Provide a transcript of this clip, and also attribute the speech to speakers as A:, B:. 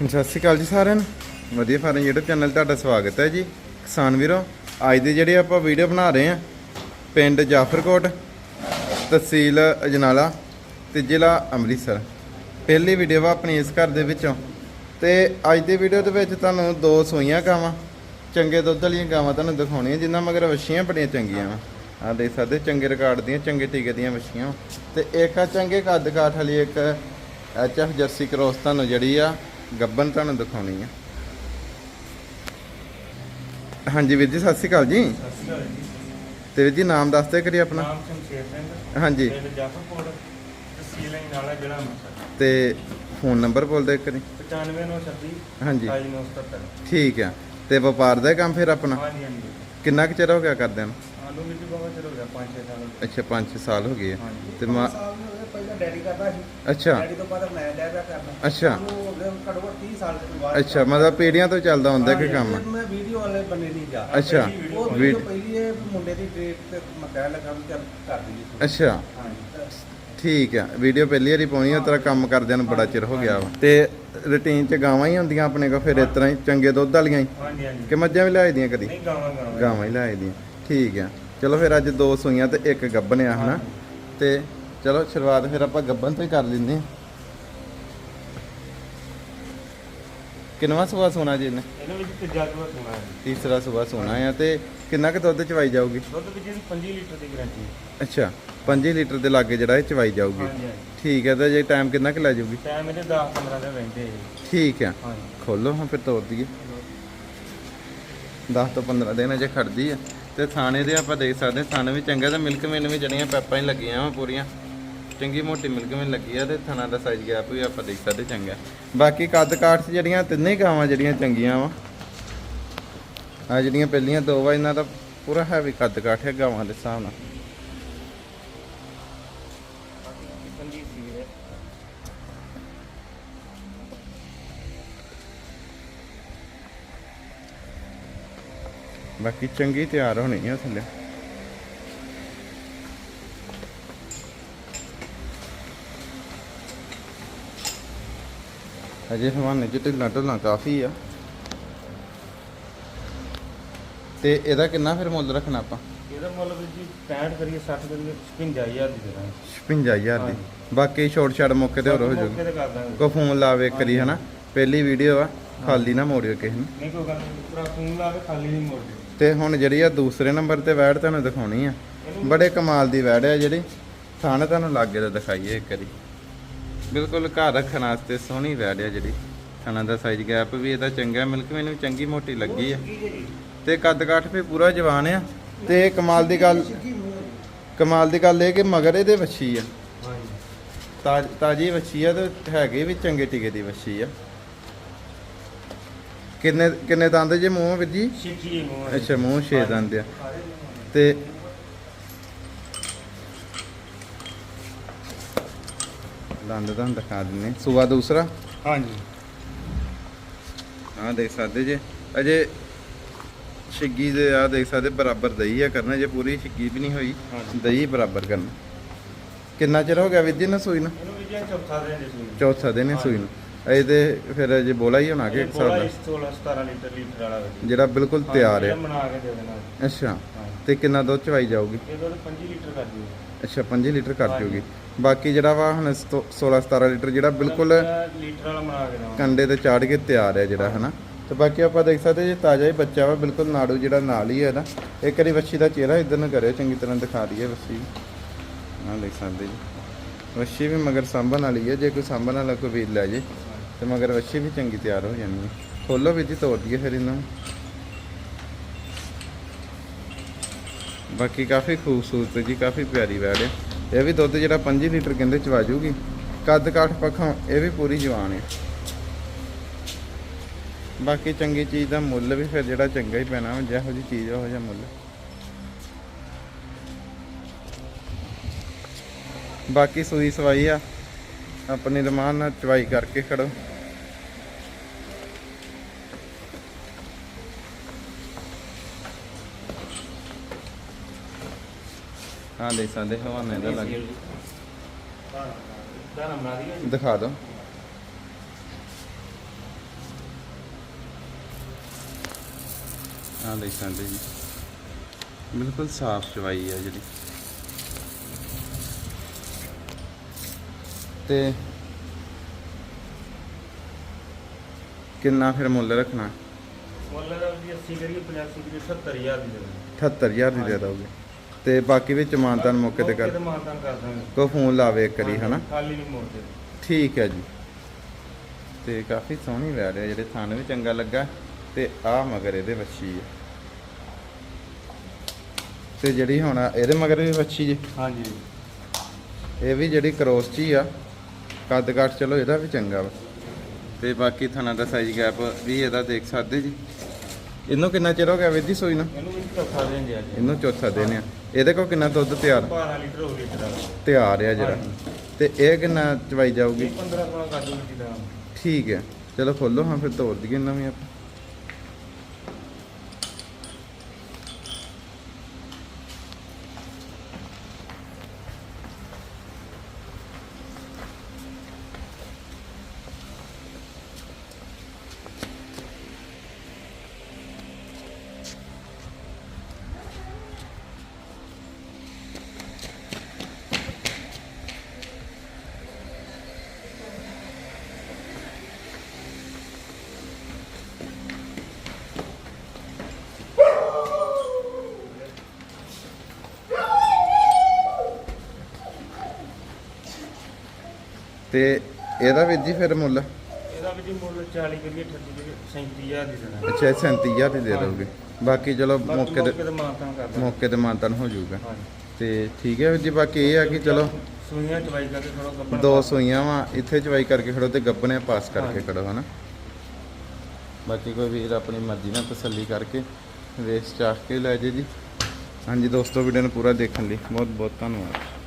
A: ਸਤਿ ਸ਼੍ਰੀ ਅਕਾਲ ਜੀ ਸਾਰਿਆਂ ਨੂੰ। ਵਧੀਆ ਫਾਰਮ YouTube ਚੈਨਲ ਤੁਹਾਡਾ ਸਵਾਗਤ ਹੈ ਜੀ। ਕਿਸਾਨ ਵੀਰੋ, ਅੱਜ ਦੀ ਜਿਹੜੀ ਆਪਾਂ ਵੀਡੀਓ ਬਣਾ ਰਹੇ ਹਾਂ, ਪਿੰਡ ਜਾਫਰਕੋਟ, ਤਹਿਸੀਲ ਅਜਨਾਲਾ ਤੇ ਜ਼ਿਲ੍ਹਾ ਅੰਮ੍ਰਿਤਸਰ। ਪਹਿਲੀ ਵੀਡੀਓ ਵਾ ਆਪਣੀ ਇਸ ਘਰ ਦੇ ਵਿੱਚੋਂ। ਤੇ ਅੱਜ ਦੀ ਵੀਡੀਓ ਦੇ ਵਿੱਚ ਤੁਹਾਨੂੰ ਦੋ ਸੂਈਆਂ ਗਾਵਾਂ, ਚੰਗੇ ਦੁੱਧ ਵਾਲੀਆਂ ਗਾਵਾਂ ਤੁਹਾਨੂੰ ਦਿਖਾਉਣੀਆਂ, ਜਿਨ੍ਹਾਂ ਮਗਰ ਵਛੀਆਂ ਬੜੀਆਂ ਚੰਗੀਆਂ ਵਾ। ਆ ਦੇਖ ਸਕਦੇ ਚੰਗੇ ਰਿਕਾਰਡ ਦੀਆਂ, ਚੰਗੇ ਟੀਕੇ ਦੀਆਂ ਵਛੀਆਂ ਤੇ ਇੱਕ ਆ ਚੰਗੇ ਕੱਦ ਕਾਠ ਵਾਲੀ, ਇੱਕ ਐਚਐਫ ਜਰਸੀ ਕ੍ਰੋਸ ਤੁਹਾਨੂੰ ਜਿਹੜੀ ਆ ਗੱਬਨ ਤੁਹਾਨੂੰ ਦਿਖਾਉਣੀ ਆ। ਹਾਂਜੀ ਵੀਰ ਜੀ ਸਤਿ ਸ਼੍ਰੀ ਅਕਾਲ ਜੀ।
B: ਸਤਿ ਸ਼੍ਰੀ ਅਕਾਲ ਜੀ
A: ਤੇ ਵੀਰ ਜੀ ਨਾਮ ਦੱਸ ਦਿਓ ਕਰੀ ਆਪਣਾ।
B: ਨਾਮ ਸ਼ਮਸ਼ੇਰ ਸਿੰਘ
A: ਹਾਂਜੀ।
B: ਪਿੰਡ ਜਾਫਰਕੋਟ ਤਹਿਸੀਲ ਨਾਲਾ ਜ਼ਿਲ੍ਹਾ ਅੰਮ੍ਰਿਤਸਰ
A: ਤੇ ਫੋਨ ਨੰਬਰ ਬੋਲ ਦਿਓ ਕਰੀ
B: 95926
A: ਹਾਂਜੀ।
B: 2977
A: ਠੀਕ ਆ। ਤੇ ਵਪਾਰ ਦਾ ਕੰਮ ਫਿਰ ਆਪਣਾ?
B: ਹਾਂਜੀ ਹਾਂਜੀ।
A: ਕਿੰਨਾ ਕੁ ਚਿਰ ਹੋ ਗਿਆ ਕਰਦਿਆਂ ਨੂੰ?
B: ਆਲੂ ਵਿੱਚ ਬਾਬਾ ਚਲੋ ਗਿਆ 5-6 ਸਾਲ ਹੋ।
A: ਅੱਛਾ 5 ਸਾਲ ਹੋ ਗਏ ਤੇ ਮਾ
C: ਪਹਿਲਾਂ ਡੈਡੀ ਕਰਦਾ ਸੀ।
A: ਅੱਛਾ।
C: ਡੈਡੀ ਤੋਂ ਬਾਅਦ ਮੈਂ ਡੈ ਪਿਆ ਕਰਨਾ
A: ਅੱਛਾ।
C: ਉਹਨੂੰ ਹੋ ਗਏ ਘੱਟੋ ਘੱਟ 30 ਸਾਲ ਦੇ ਬਾਅਦ
A: ਅੱਛਾ ਮਤਲਬ ਪੀੜ੍ਹੀਆਂ ਤੋਂ ਚੱਲਦਾ ਹੁੰਦਾ ਕਿ ਕੰਮ।
C: ਫਿਰ ਮੈਂ ਵੀਡੀਓ ਵਾਲੇ ਬੰਨੇ ਨਹੀਂ ਜਾ
A: ਅੱਛਾ।
C: ਉਹ
A: ਵੀਡ-
C: ਵੀਡੀਓ ਪਹਿਲੀ ਇਹ ਮੁੰਡੇ ਦੀ ਡੇਟ ਤੇ ਮੈਂ ਕਹਿਣ ਲੱਗਾ ਵੀ ਚੱਲ ਕਰ ਦਈਏ
A: ਅੱਛਾ।
C: ਹਾਂਜੀ।
A: ਠੀਕ ਆ। ਵੀਡੀਓ ਪਹਿਲੀ ਵਾਰੀ ਪਾਉਣੀ ਆ ਤੇਰਾ ਕੰਮ ਕਰਦਿਆਂ ਨੂੰ ਬੜਾ ਚਿਰ ਹੋ ਗਿਆ ਵਾ। ਤੇ ਰੁਟੀਨ ਚ ਗਾਵਾਂ ਹੀ ਹੁੰਦੀਆਂ ਆਪਣੇ ਕੋਲ ਫਿਰ ਇਸ ਤਰ੍ਹਾਂ ਹੀ ਚੰਗੇ ਦੁੱਧ ਵਾਲੀਆਂ ਹੀ?
B: ਹਾਂਜੀ ਹਾਂਜੀ।
A: ਕਿ ਮੱਝਾਂ ਵੀ ਲਾਈ ਦੀਆਂ ਕਦੀ?
B: ਨਹੀਂ ਗਾਵਾਂ ਗਾਵਾਂ।
A: ਗਾਵਾਂ ਹੀ ਲਾਈ ਦੀਆਂ ਠੀਕ ਆ। ਚਲੋ ਫਿਰ ਅੱਜ ਦੋ ਸੂਈਆਂ ਤੇ ਇੱਕ ਗੱਬਨ ਆ ਹਨਾ ਤੇ ਚਲੋ ਸ਼ੁਰੂਆਤ ਫਿਰ ਆਪਾਂ ਗੱਬਨ ਤੋਂ ਹੀ ਕਰ ਲੈਂਦੇ ਹਾਂ। ਕਿੰਨਵਾ ਸੂਆ ਸੋਨਾ ਜੀ ਨੇ
B: ਇਹਨਾਂ ਵਿੱਚ ਤੀਜਾ ਸੂਆ ਸੋਣਾ ਹੈ।
A: ਤੀਸਰਾ ਸੂਆ ਸੋਨਾ ਆ ਤੇ ਕਿੰਨਾ ਕੁ ਦੁੱਧ ਚਵਾਈ ਜਾਊਗੀ?
B: ਦੁੱਧ ਵਿੱਚ ਇਹਦੀ 5 ਲੀਟਰ ਦੀ ਗਾਰੰਟੀ ਹੈ।
A: ਅੱਛਾ 5 ਲੀਟਰ ਦੇ ਲਾਗੇ ਜਿਹੜਾ ਇਹ ਚਵਾਈ ਜਾਊਗੀ।
B: ਹਾਂਜੀ ਹਾਂਜੀ।
A: ਠੀਕ ਹੈ ਤੇ ਜੇ ਟਾਈਮ ਕਿੰਨਾ ਕੁ ਲੈ ਜਾਊਗੀ?
B: ਟਾਈਮ ਇਹਦੇ 10-15 ਦਿਨ ਰਹਿੰਦੇ ਆ ਜੀ।
A: ਠੀਕ
B: ਹਾਂਜੀ।
A: ਖੋਲੋ ਹਾਂ ਫਿਰ ਤੋੜ ਦਈਏ। 10 ਤੋਂ 15 ਦਿਨ ਅਜੇ ਖੜਦੀ ਆ ਤੇ ਥਾਣੇ ਦੇ ਆਪਾਂ ਦੇਖ ਸਕਦੇ ਹਾਂ, ਥਾਣੇ ਵੀ ਚੰਗਾ ਤੇ ਮਿਲਕ ਮੇਨ ਵੀ ਜਿਹੜੀਆਂ ਪੈਪਾਂ ਹੀ ਲੱਗੀਆਂ ਵਾ ਪੂਰੀਆਂ। ਚੰਗੀ ਮੋਟੀ ਮਿਲਕ ਲੱਗੀ ਆ ਤੇ ਥਾਣਾ ਦਾ ਸਾਈਜ਼ ਗੈਪ ਵੀ ਆਪਾਂ ਦੇਖ ਸਕਦੇ ਚੰਗਾ। ਬਾਕੀ ਕੱਦ ਕਾਠ ਜਿਹੜੀਆਂ ਤਿੰਨੇ ਗਾਵਾਂ ਜਿਹੜੀਆਂ ਚੰਗੀਆਂ ਵਾ ਆ ਜਿਹੜੀਆਂ ਪਹਿਲੀਆਂ ਦੋ ਵਾ, ਇਹਨਾਂ ਦਾ ਪੂਰਾ ਹੈਵੀ ਕੱਦ ਕਾਠ ਹੈ ਗਾਵਾਂ ਦੇ ਹਿਸਾਬ ਨਾਲ। ਬਾਕੀ ਚੰਗੀ ਤਿਆਰ ਹੋਣੀ ਆ ਥੱਲੇ। ਅਜੇ ਹਵਾਨੇ ਚ ਢਿੱਲਾਂ ਢੁੱਲਾਂ ਕਾਫੀ ਆ। ਤੇ ਇਹਦਾ ਕਿੰਨਾ ਫਿਰ ਮੁੱਲ ਰੱਖਣਾ ਆਪਾਂ?
B: ਇਹਦਾ ਮੁੱਲ ਵੀ ਜੀ 65 ਕਰੀਏ 60 ਕਰੀਏ 55000 ਦੀ ਦੇਣਾ।
A: 55000 ਦੀ। ਬਾਕੀ ਛੋਟ ਛਾੜ ਮੌਕੇ ਤੇ ਹੋਰ ਹੋ ਜਾਊਗੀ
B: ਤੇ
A: ਕੋ ਫੋਨ ਲਾਵੇ ਕਰੀ ਹਨਾ? ਪਹਿਲੀ ਵੀਡੀਓ ਆ ਖਾਲੀ ਨਾ ਮੋੜਿਓ ਕਿਸੇ ਨੂੰ।
B: ਨਹੀਂ ਕੋਈ ਗੱਲ ਨਹੀਂ। ਪੂਰਾ ਫੋਨ ਲਾ ਕੇ ਖਾਲੀ ਨਹੀਂ ਮੋੜਦੇ
A: ਤੇ ਹੁਣ ਜਿਹੜੀ ਆ ਦੂਸਰੇ ਨੰਬਰ ਤੇ ਵੈੜ ਤੁਹਾਨੂੰ ਦਿਖਾਉਣੀ ਆ। ਬੜੇ ਕਮਾਲ ਦੀ ਵੈੜ ਆ ਜਿਹੜੀ। ਥਾਣੇ ਤੁਹਾਨੂੰ ਲਾਗੇ ਦਾ ਦਿਖਾਈਏ ਇੱਕ ਵਾਰੀ। ਬਿਲਕੁਲ ਘਰ ਰੱਖਣ ਵਾਸਤੇ ਸੋਹਣੀ ਵੈੜ ਆ ਜਿਹੜੀ। ਥਾਣਾ ਦਾ ਸਾਈਜ਼ ਗੈਪ ਵੀ ਇਹਦਾ ਚੰਗਾ ਮਿਲਕ ਮੈਨੂੰ ਚੰਗੀ ਮੋਟੀ ਲੱਗੀ ਆ। ਤੇ ਕੱਦ ਕਾਠ ਵੀ ਪੂਰਾ ਜਵਾਨ ਆ। ਤੇ ਕਮਾਲ ਦੀ ਗੱਲ ਕਮਾਲ ਦੀ ਗੱਲ ਇਹ ਕਿ ਮਗਰ ਇਹਦੇ ਵੱਛੀ ਆ। ਤਾਜ ਵੱਛੀ ਆ ਤੇ ਹੈਗੇ ਵੀ ਚੰਗੇ ਟਿਕੇ ਦੀ ਵੱਛੀ ਆ। ਕਿੰਨੇ ਕਿੰਨੇ ਦੰਦ ਜੇ ਮੂੰਹ ਵੀਰ ਜੀ?
B: ਸਿੱਖੀ ਮੂੰਹ
A: ਅੱਛਾ ਮੂੰਹ ਛੇ ਦੰਦ ਆ। ਤੇ ਦੰਦ ਤੁਹਾਨੂੰ ਦਿਖਾ ਦਿੰਨੇ। ਸੂਆ ਦੂਸਰਾ?
B: ਹਾਂਜੀ।
A: ਆਹ ਦੇਖ ਸਕਦੇ ਜੇ। ਅਜੇ ਛਿੱਗੀ ਦੇ ਆ ਦੇਖ ਸਕਦੇ ਬਰਾਬਰ ਦਹੀਂ ਆ ਕਰਨਾ ਜੇ ਪੂਰੀ ਛਿੱਗੀ ਵੀ ਨਹੀਂ ਹੋਈ। ਦਹੀਂ ਬਰਾਬਰ ਕਰਨਾ। ਕਿੰਨਾ ਚਿਰ ਹੋ ਗਿਆ ਜੀ ਨਾ ਸੂਈ ਨੂੰ?
B: ਜੀ ਚੌਥਾ ਦਿਨ ਦੇ ਸੂਈ
A: ਚੌਥਾ ਦਿਨ ਹੈ ਸੂਈ ਨੂੰ। ਅਜੇ ਤੇ ਫਿਰ ਅਜੇ ਬੋਲਾ ਹੀ ਹੋਣਾ ਕਿ ਹਿਸਾਬ ਦਾ
B: 16 17 ਲੀਟਰ ਲੀਟਰ ਵਾਲਾ ਵੇ
A: ਜਿਹੜਾ ਬਿਲਕੁਲ ਤਿਆਰ ਹੈ
B: ਬਣਾ ਕੇ ਦੇ ਦੇਣਾ।
A: ਅੱਛਾ। ਤੇ ਕਿੰਨਾ ਦੁੱਧ ਚਵਾਈ ਜਾਊਗੀ?
B: ਇਹ ਦੁੱਧ 5 ਲੀਟਰ ਕਰ ਦਿਓ
A: ਅੱਛਾ 5 ਲੀਟਰ ਕਰ
B: ਹਾਂਜੀ।
A: ਬਾਕੀ ਜਿਹੜਾ ਵਾ ਹੁਣ 16 17 ਲੀਟਰ ਜਿਹੜਾ ਬਿਲਕੁਲ
B: ਲੀਟਰ ਵਾਲਾ ਬਣਾ ਕੇ ਦੇਵਾਂ
A: ਕੰਡੇ ਤੇ ਚਾੜ ਕੇ ਤਿਆਰ ਹੈ ਜਿਹੜਾ ਹਨਾ? ਤੇ ਬਾਕੀ ਆਪਾਂ ਦੇਖ ਸਕਦੇ ਜੇ ਤਾਜ਼ਾ ਹੀ ਬੱਚਾ ਵਾ ਬਿਲਕੁਲ ਨਾੜੂ ਜਿਹੜਾ ਨਾਲ ਹੀ ਹੈ ਇਹਦਾ ਇੱਕ ਵਾਰੀ ਵੱਛੀ ਦਾ ਚਿਹਰਾ ਇਧਰ ਨੂੰ ਕਰਿਓ ਚੰਗੀ ਤਰ੍ਹਾਂ ਦਿਖਾ ਦਈਏ ਵੱਛੀ। ਆਹ ਦੇਖ ਸਕਦੇ ਜੀ। ਵੱਛੀ ਵੀ ਮਗਰ ਸਾਂਭਣ ਵਾਲੀ ਹੈ ਜੇ ਕੋਈ ਸਾਂਭਣ ਵਾਲਾ ਕੋਈ ਵੀਰ ਲੈ ਜੇ ਤੇ ਮਗਰ ਵੱਛੀ ਵੀ ਚੰਗੀ ਤਿਆਰ ਹੋ ਜਾਣੀ ਹੈ। ਖੋਲੋ ਵੀ ਜੀ ਤੋੜ ਦਈਏ ਫਿਰ ਇਹਨਾਂ। ਨੂੰ ਬਾਕੀ ਕਾਫੀ ਖੂਬਸੂਰਤ ਜੀ ਕਾਫੀ ਪਿਆਰੀ ਵੈੜ ਹੈ। ਇਹ ਵੀ ਦੁੱਧ ਜਿਹੜਾ 5 ਲੀਟਰ ਕਹਿੰਦੇ ਚਵਾ ਜੂਗੀ। ਕੱਦ ਕਾਠ ਪੱਖੋਂ ਇਹ ਵੀ ਪੂਰੀ ਜਵਾਨ ਹੈ। ਬਾਕੀ ਚੰਗੀ ਚੀਜ਼ ਦਾ ਮੁੱਲ ਵੀ ਫਿਰ ਜਿਹੜਾ ਚੰਗਾ ਹੀ ਪੈਣਾ ਵਾ, ਜਿਹੋ ਜੀ ਚੀਜ਼ ਉਹੋ ਜਿਹਾ ਮੁੱਲ। ਬਾਕੀ ਸੂਈ ਸਵਾਈ ਆ। ਆਪਣੀ ਰਮਾਨ ਨਾਲ ਚਵਾਈ ਕਰਕੇ ਖੜੋ। ਹਾਂ ਦੇਖ ਸਕਦੇ ਹਵਾਨਾ ਇਹਦਾ ਲੱਗ ਦਿਖਾ ਦਿਓ। ਹਾਂ ਦੇਖ ਸਕਦੇ ਬਿਲਕੁਲ ਸਾਫ਼ ਚਵਾਈ ਹੈ ਜਿਹੜੀ। ਤੇ ਕਿੰਨਾ ਫਿਰ ਮੁੱਲ ਰੱਖਣਾ?
B: ਮੁੱਲ ਦਾ 80 ਕਰੀਏ 85 ਕਰੀਏ 70000 ਦੀ ਦੇ
A: 70000 ਦੀ ਦੇ ਦੋਗੇ ਤੇ ਬਾਕੀ ਵਿੱਚ ਮਾਨਤਾਨ ਮੌਕੇ ਤੇ ਕਰ
B: ਮਾਨਤਾਨ ਕਰ ਦਾਂਗੇ।
A: ਕੋ ਫੋਨ ਲਾਵੇ ਇੱਕ ਹਨਾ?
B: ਖਾਲੀ ਨਹੀਂ ਮੋੜਦੇ।
A: ਠੀਕ ਹੈ ਜੀ। ਤੇ ਕਾਫੀ ਸੋਹਣੀ ਵੈੜ ਹੈ ਜਿਹੜੇ ਥਣ ਵੀ ਚੰਗਾ ਲੱਗਾ ਤੇ ਆ ਮਗਰ ਇਹਦੇ ਵੱਛੀ ਹੈ। ਤੇ ਜਿਹੜੀ ਹੁਣ ਇਹਦੇ ਮਗਰ ਵੀ ਵੱਛੀ ਜੀ?
B: ਹਾਂਜੀ।
A: ਇਹ ਵੀ ਜਿਹੜੀ ਕਰੋਸ ਚ ਆ ਕੱਦ ਕੱਟ ਚਲੋ ਇਹਦਾ ਵੀ ਚੰਗਾ ਵਾ। ਤੇ ਬਾਕੀ ਥਣਾ ਦਾ ਸਾਈਜ਼ ਗੈਪ ਵੀ ਇਹਦਾ ਦੇਖ ਸਕਦੇ ਜੀ? ਇਹਨੂੰ ਕਿੰਨਾ ਚਿਰ ਹੋ ਗਿਆ ਵਿਧੀ ਸੋਈ ਨੂੰ?
B: ਇਹਨੂੰ ਵੀ ਚੌਥਾ ਜੀ।
A: ਇਹਨੂੰ ਚੌਥਾ ਦਿਨ ਆ। ਇਹਦੇ ਕੋਲ ਕਿੰਨਾ ਦੁੱਧ ਤਿਆਰ?
B: 12 ਲੀਟਰ ਹੋ ਲੀਟਰ
A: ਤਿਆਰ ਆ ਜਿਹੜਾ ਤੇ ਇਹ ਕਿੰਨਾ ਚਵਾਈ ਜਾਊਗੀ?
B: ਇਹ 15 16 ਕਾਜੂ ਦੀ
A: ਠੀਕ ਹੈ ਚਲੋ ਖੋਲੋ ਹਾਂ ਫਿਰ ਤੋੜ ਦਈਏ ਨਵੀਂ ਆਪਾਂ। ਤੇ ਇਹਦਾ ਵੀਰ ਜੀ ਫਿਰ ਮੁੱਲ?
B: ਇਹਦਾ ਵੀ ਜੀ ਮੁੱਲ 40 ਕਰੀਏ 38 ਕਰੀਏ 37000 ਦੀ ਦੇਣਾ।
A: ਅੱਛਾ 37000 ਦੀ ਦੇ ਦੋਗੇ ਬਾਕੀ ਚਲੋ ਮੌਕੇ ਤੇ
B: ਤੇ ਮਾਨਤਾਨ ਕਰ ਦਾਂਗੇ।
A: ਮੌਕੇ ਤੇ ਮਾਨਤਨ ਹੋ ਜਾਊਗਾ।
B: ਹਾਂਜੀ।
A: ਤੇ ਠੀਕ ਹੈ ਵੀਰ ਜੀ ਬਾਕੀ ਇਹ ਆ ਕਿ ਚਲੋ
B: ਸੂਈਆਂ ਚਵਾਈ ਕਰਕੇ ਥੋੜਾ ਗੱਬਣ
A: ਦੋ ਸੂਈਆਂ ਵਾ ਇੱਥੇ ਚਵਾਈ ਕਰਕੇ ਖੜੋ ਤੇ ਗੱਬਨੇ ਪਾਸ ਕਰਕੇ। ਖੜੋ ਹਨਾ? ਬਾਕੀ ਕੋਈ ਵੀਰ ਆਪਣੀ ਮਰਜ਼ੀ ਨਾਲ ਤਸੱਲੀ ਕਰਕੇ ਵੇਸ ਚਾਹ ਕੇ ਲੈ ਜੇ ਜੀ। ਹਾਂਜੀ ਦੋਸਤੋ ਵੀਡੀਓ ਨੂੰ ਪੂਰਾ ਦੇਖਣ ਲਈ ਬਹੁਤ ਬਹੁਤ ਧੰਨਵਾਦ।